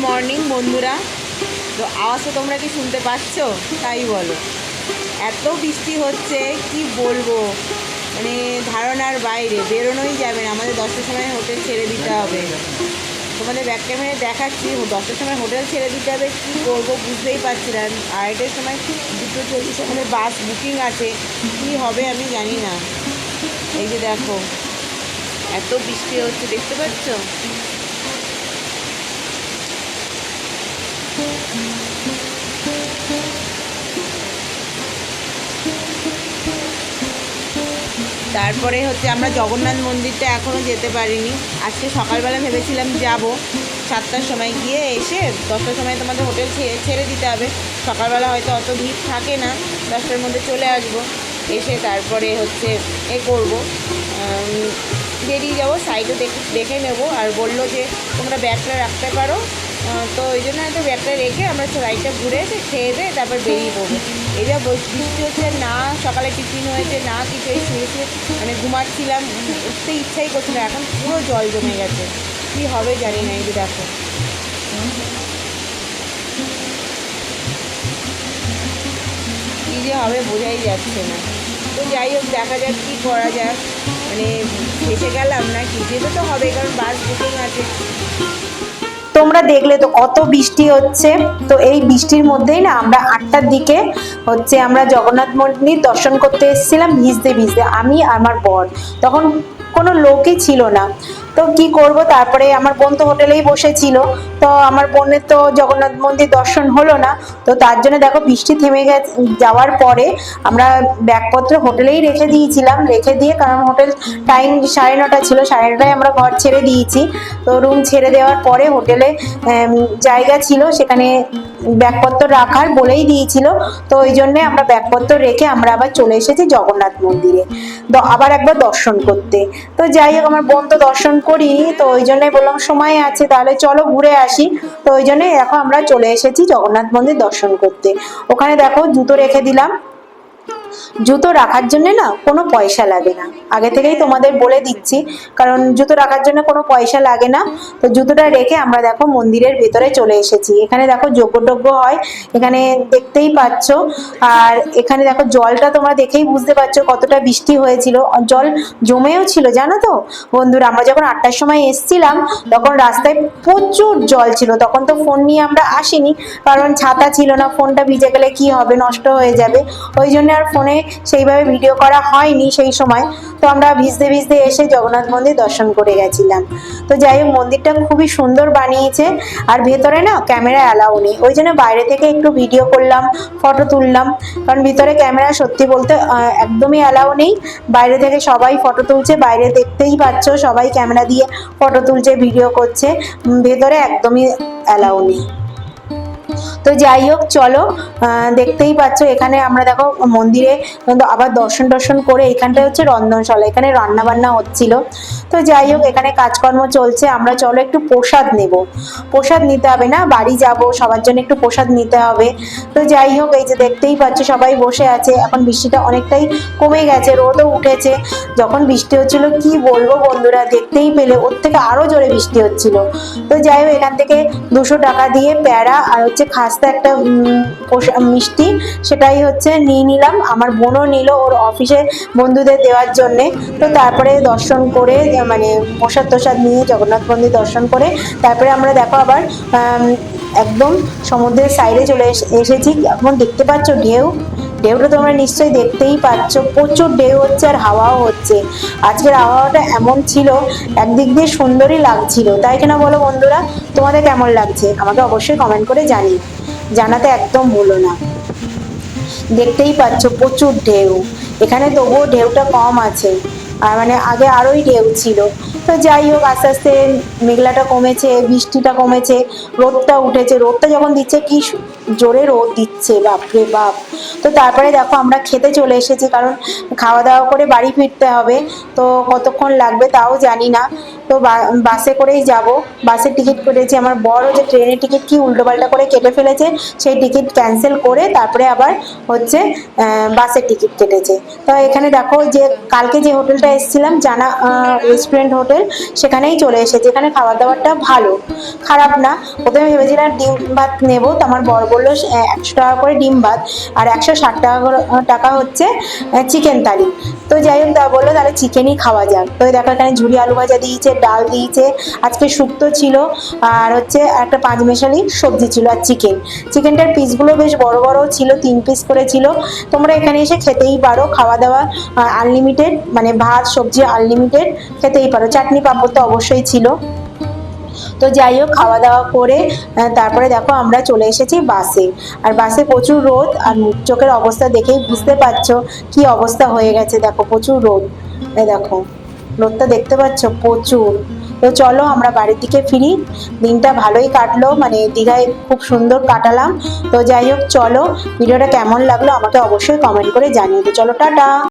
Morning বন্ধুরা। তো আওয়াজ তো তোমরা কি শুনতে পাচ্ছ? তাই বলো। এত বৃষ্টি হচ্ছে, কি বলব? মানে ধারণার বাইরে, বেরোনোই যাবে না। আমাদের দশটার সময় হোটেল ছেড়ে দিতে হবে। তোমাদের ব্যাক ক্যামেরায় দেখাচ্ছি, দশটার সময় হোটেল ছেড়ে দিতে হবে, কী করব বুঝতেই পারছি না। আড়াইটার সময় দুটো চলছে সেখানে বাস বুকিং আছে, কী হবে আমি জানি না। এই যে দেখো, এত বৃষ্টি হচ্ছে, দেখতে পাচ্ছ? তারপরে হচ্ছে আমরা জগন্নাথ মন্দিরটা এখনও যেতে পারিনি। আজকে সকালবেলা ভেবেছিলাম যাব। সাতটার সময় গিয়ে এসে দশটার সময় তোমাদের হোটেল ছেড়ে ছেড়ে দিতে হবে। সকালবেলা হয়তো অত ভিড় থাকে না। দশটার মধ্যে চলে আসব। এসে তারপরে হচ্ছে এ করব। বেরিয়ে যাব সাইডে দেখে নেব। আর বলল যে তোমরা ব্যাগটা রাখতে পারো। তো ওই জন্য হয়তো ব্যাগটা রেখে আমরা সাইডটা ঘুরে এসে খেয়ে দিয়ে তারপর বেরিয়ে পড়ব। এই যা বৃষ্টি হচ্ছে, না সকালে টিফিন হয়েছে, না কিছু এই শুয়ে শুয়ে মানে ঘুমাচ্ছিলাম, উঠতে ইচ্ছাই না। এখন পুরো জল জমে গেছে। কী হবে জানি না, এই যে দেখো। কী যে হবে বোঝাই যাচ্ছে না। তো যাই হোক, দেখা যাক কী করা যাক মানে ফেসে গেলাম না কি যেতে তো হবে কারণ বাস বুকিং আছে। তোমরা দেখলে তো কত বৃষ্টি হচ্ছে। তো এই বৃষ্টির মধ্যেই না আমরা আটটার দিকে হচ্ছে আমরা জগন্নাথ মন্দির দর্শন করতে এসেছিলাম ভিজতে ভিজতে, আমি আমার বর। তখন কোনো লোকই ছিল না। তো কি করব? তারপরে আমার বোন তো হোটেলেই বসেছিল। তো আমার বোনের তো জগন্নাথ মন্দির দর্শন হলো না। তো তার জন্য দেখো বৃষ্টি থেমে গেছে, যাওয়ার পরে আমরা ব্যাগপত্র হোটেলেই রেখে দিয়েছিলাম। রেখে দিয়ে কারণ হোটেল টাইম সাড়ে নটা ছিল, সাড়ে নটায় আমরা ঘর ছেড়ে দিয়েছি। তো রুম ছেড়ে দেওয়ার পরে হোটেলে জায়গা ছিল, সেখানে ব্যাগপত্র রাখার বলেই দিয়েছিল। তো জন্যে আমরা ব্যাগপত্র রেখে আমরা আবার চলে এসেছি জগন্নাথ মন্দিরে। আবার একবার দর্শন করতে। তো যাই হোক, আমার বোন তো দর্শন করি, তো ওই জন্যই বললাম সময় আছে, তাহলে চলো ঘুরে আসি। তো ওই জন্যই এখন আমরা চলে এসেছি জগন্নাথ মন্দির দর্শন করতে। ওখানে দেখো জুতো রেখে দিলাম। জুতো রাখার জন্য না কোনো পয়সা লাগে না। আগে থেকেই তোমাদের বলে দিচ্ছি, কারণ জুতো রাখার জন্য কোনো পয়সা লাগে না। তো জুতোটা রেখে আমরা দেখো মন্দিরের ভেতরে চলে এসেছি। এখানে দেখো যোগ্যটোগ্য হয়, এখানে দেখতেই পাচ্ছ। আর এখানে দেখো জলটা তোমরা দেখেই বুঝতে পারছ কতটা বৃষ্টি হয়েছিল। জল জমেও ছিল, জানো তো? বন্ধুরা, আমরা যখন আটটার সময় এসছিলাম, তখন রাস্তায় প্রচুর জল ছিল। তখন তো ফোন নিয়ে আমরা আসিনি, কারণ ছাতা ছিল না, ফোনটা ভিজে গেলে কি হবে, নষ্ট হয়ে যাবে। ওই জন্য আর ফোনে সেইভাবে ভিডিও করা হয়নি সেই সময়। তো আমরা ভিজতে ভিজতে এসে জগন্নাথ মন্দির দর্শন করে গেছিলাম। তো যাই হোক, মন্দিরটা খুবই সুন্দর বানিয়েছে। আর ভেতরে না ক্যামেরা অ্যালাউ নেই। ওই জন্য বাইরে থেকে একটু ভিডিও করলাম, ফটো তুললাম। কারণ ভিতরে ক্যামেরা সত্যি বলতে একদমই অ্যালাউ নেই। বাইরে থেকে সবাই ফটো তুলছে, বাইরে দেখতেই পাচ্ছ সবাই ক্যামেরা দিয়ে ফটো তুলছে, ভিডিও করছে। ভেতরে একদমই অ্যালাউ নেই। তো যাই হোক, চলো দেখতেই পাচ্ছ, এখানে আমরা দেখো মন্দিরে আবার দর্শন দর্শন করে এখানটা হচ্ছে রন্ধনশালা, এখানে রান্না বান্না হচ্ছিল। তো যাই হোক, এখানে কাজকর্ম চলছে, আমরা চলো একটু প্রসাদ নেব। প্রসাদ নিতে হবে না, বাড়ি যাব, সবার জন্য একটু প্রসাদ নিতে হবে। তো যাই হোক, এই যে দেখতেই পাচ্ছ, সবাই বসে আছে, এখন বৃষ্টিটা অনেকটাই কমে গেছে, রোদও উঠেছে। যখন বৃষ্টি হচ্ছিল, কি বলব বন্ধুরা, দেখতেই পেলে, ওর থেকে আরও জোরে বৃষ্টি হচ্ছিল। তো যাই হোক, এখান থেকে দুশো টাকা দিয়ে প্যারা আর হচ্ছে খাস্তা একটা মিষ্টি, সেটাই হচ্ছে নিয়ে নিলাম। আমার বোনও নিল ওর অফিসে বন্ধুদের দেওয়ার জন্যে। তো তারপরে দর্শন করে মানে প্রসাদ তোসাদ নিয়ে জগন্নাথ মন্দির দর্শন করে, তারপরে আমরা দেখো আবার একদম সমুদ্রের সাইডে চলে এস- এসেছি। এখন দেখতে পাচ্ছ ঢেউ। ঢেউটা তোমরা নিশ্চয়ই দেখতেই পাচ্ছ, প্রচুর ঢেউ হচ্ছে আর হাওয়াও হচ্ছে। আজকের আবহাওয়াটা এমন ছিল, একদিক দিয়ে সুন্দরই লাগছিল। তাই কিনা বলো বন্ধুরা, তোমাদের কেমন লাগছে? আমাকে অবশ্যই কমেন্ট করে জানি জানাতে একদম ভুলো না। দেখতেই পাচ্ছ প্রচুর ঢেউ। এখানে তবুও ঢেউটা কম আছে। আর মানে আগে আরোই ঢেউ ছিল। তো যাই হোক, আস্তে আস্তে মেঘলাটা কমেছে, বৃষ্টিটা কমেছে, রোদটা উঠেছে। রোদটা যখন দিচ্ছে, কি জোরে রোদ দিচ্ছে, বাপরে বাপ। তো তারপরে দেখো আমরা খেতে চলে এসেছি, কারণ খাওয়া দাওয়া করে বাড়ি ফিরতে হবে। তো কতক্ষণ লাগবে তাও জানি না। তো বাসে করেই যাব। বাসের টিকিট কেটেছি, আমার বড় যে ট্রেনের টিকিট কি উল্টোপাল্টা করে কেটে ফেলেছে, সেই টিকিট ক্যান্সেল করে তারপরে আবার হচ্ছে বাসের টিকিট কেটেছে। তো এখানে দেখো যে, কালকে যে হোটেলটা এসেছিলাম, জানা রেস্টুরেন্ট হোটেল, সেখানেই চলে এসেছে। এখানে খাবার দাবারটা ভালো। খারাপ না। প্রথমে ভেবেছিলাম ডিম ভাত নেব, তো আমার বর বলল একশো টাকা করে ডিম ভাত, আর একশো ষাট টাকা টাকা হচ্ছে চিকেন থালি। তো যাই হোক তা বলল, তাহলে চিকেনই খাওয়া যাক। তো দেখো এখানে ঝুড়ি আলু ভাজা দিয়েছে, ডাল দিয়েছে, আজকে শুক্তো ছিল, আর হচ্ছে একটা পাঁচ মেশালি সবজি ছিল আর চিকেন। চিকেনটার পিসগুলো বেশ বড় বড় ছিল, তিন পিস করে ছিল। তোমরা এখানে এসে খেতেই পারো খাওয়া দাওয়া আনলিমিটেড মানে ভাত, সবজি আনলিমিটেড খেতেই পারো। চাটনি পাপড় তো অবশ্যই ছিল। তো যাই হোক, খাওয়া দাওয়া করে তারপরে দেখো আমরা চলে এসেছি বাসে। আর বাসে প্রচুর রোদ, আর চোখের অবস্থা দেখেই বুঝতে পারছ কি অবস্থা হয়ে গেছে। দেখো, প্রচুর রোদ। দেখো, রোদটা দেখতে পাচ্ছ? প্রচুর। তো চলো আমরা বাড়ির দিকে ফিরি। দিনটা ভালোই কাটলো মানে দীঘায় খুব সুন্দর কাটালাম। তো যাই হোক, চলো, ভিডিওটা কেমন লাগল আমাকে অবশ্যই কমেন্ট করে জানিয়ে তো চলো, টাটা!